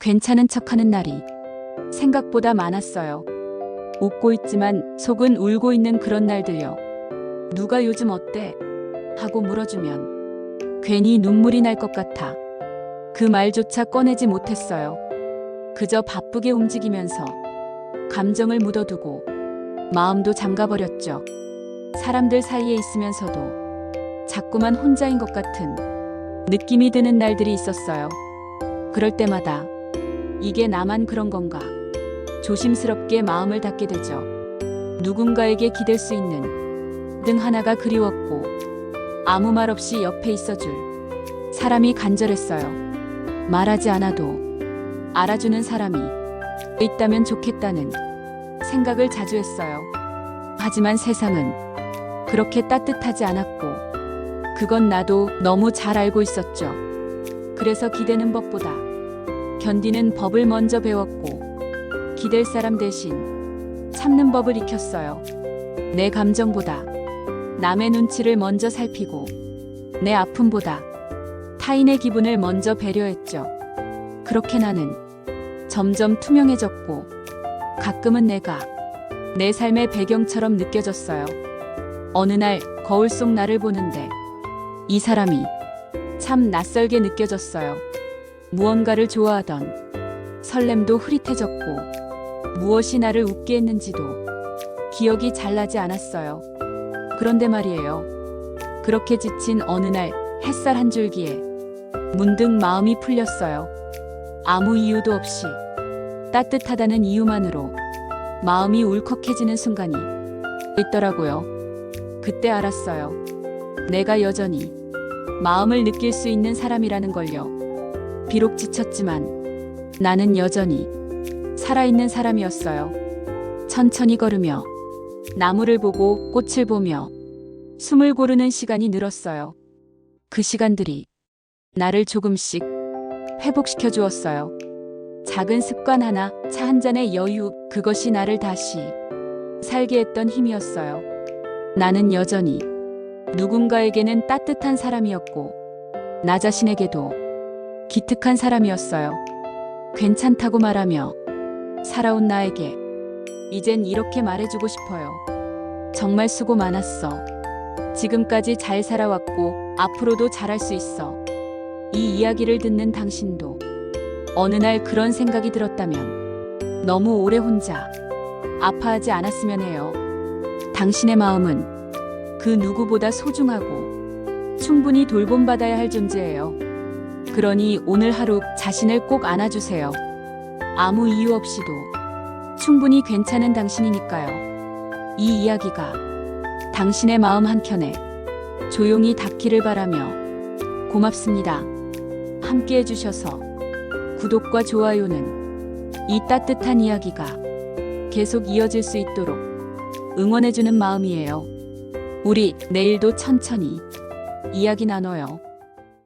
괜찮은 척하는 날이 생각보다 많았어요. 웃고 있지만 속은 울고 있는 그런 날들요. 누가 요즘 어때? 하고 물어주면 괜히 눈물이 날 것 같아. 그 말조차 꺼내지 못했어요. 그저 바쁘게 움직이면서 감정을 묻어두고 마음도 잠가버렸죠. 사람들 사이에 있으면서도 자꾸만 혼자인 것 같은 느낌이 드는 날들이 있었어요. 그럴 때마다 이게 나만 그런 건가? 조심스럽게 마음을 닫게 되죠. 누군가에게 기댈 수 있는 등 하나가 그리웠고 아무 말 없이 옆에 있어줄 사람이 간절했어요. 말하지 않아도 알아주는 사람이 있다면 좋겠다는 생각을 자주 했어요. 하지만 세상은 그렇게 따뜻하지 않았고 그건 나도 너무 잘 알고 있었죠. 그래서 기대는 법보다 견디는 법을 먼저 배웠고 기댈 사람 대신 참는 법을 익혔어요. 내 감정보다 남의 눈치를 먼저 살피고 내 아픔보다 타인의 기분을 먼저 배려했죠. 그렇게 나는 점점 투명해졌고 가끔은 내가 내 삶의 배경처럼 느껴졌어요. 어느 날 거울 속 나를 보는데 이 사람이 참 낯설게 느껴졌어요. 무언가를 좋아하던 설렘도 흐릿해졌고 무엇이 나를 웃게 했는지도 기억이 잘 나지 않았어요. 그런데 말이에요. 그렇게 지친 어느 날 햇살 한 줄기에 문득 마음이 풀렸어요. 아무 이유도 없이 따뜻하다는 이유만으로 마음이 울컥해지는 순간이 있더라고요. 그때 알았어요. 내가 여전히 마음을 느낄 수 있는 사람이라는 걸요. 비록 지쳤지만 나는 여전히 살아있는 사람이었어요. 천천히 걸으며 나무를 보고 꽃을 보며 숨을 고르는 시간이 늘었어요. 그 시간들이 나를 조금씩 회복시켜 주었어요. 작은 습관 하나, 차 한 잔의 여유, 그것이 나를 다시 살게 했던 힘이었어요. 나는 여전히 누군가에게는 따뜻한 사람이었고, 나 자신에게도 기특한 사람이었어요. 괜찮다고 말하며 살아온 나에게 이젠 이렇게 말해주고 싶어요. 정말 수고 많았어. 지금까지 잘 살아왔고 앞으로도 잘할 수 있어. 이 이야기를 듣는 당신도 어느 날 그런 생각이 들었다면 너무 오래 혼자 아파하지 않았으면 해요. 당신의 마음은 그 누구보다 소중하고 충분히 돌봄받아야 할 존재예요. 그러니 오늘 하루 자신을 꼭 안아주세요. 아무 이유 없이도 충분히 괜찮은 당신이니까요. 이 이야기가 당신의 마음 한켠에 조용히 닿기를 바라며 고맙습니다. 함께 해주셔서 구독과 좋아요는 이 따뜻한 이야기가 계속 이어질 수 있도록 응원해주는 마음이에요. 우리 내일도 천천히 이야기 나눠요.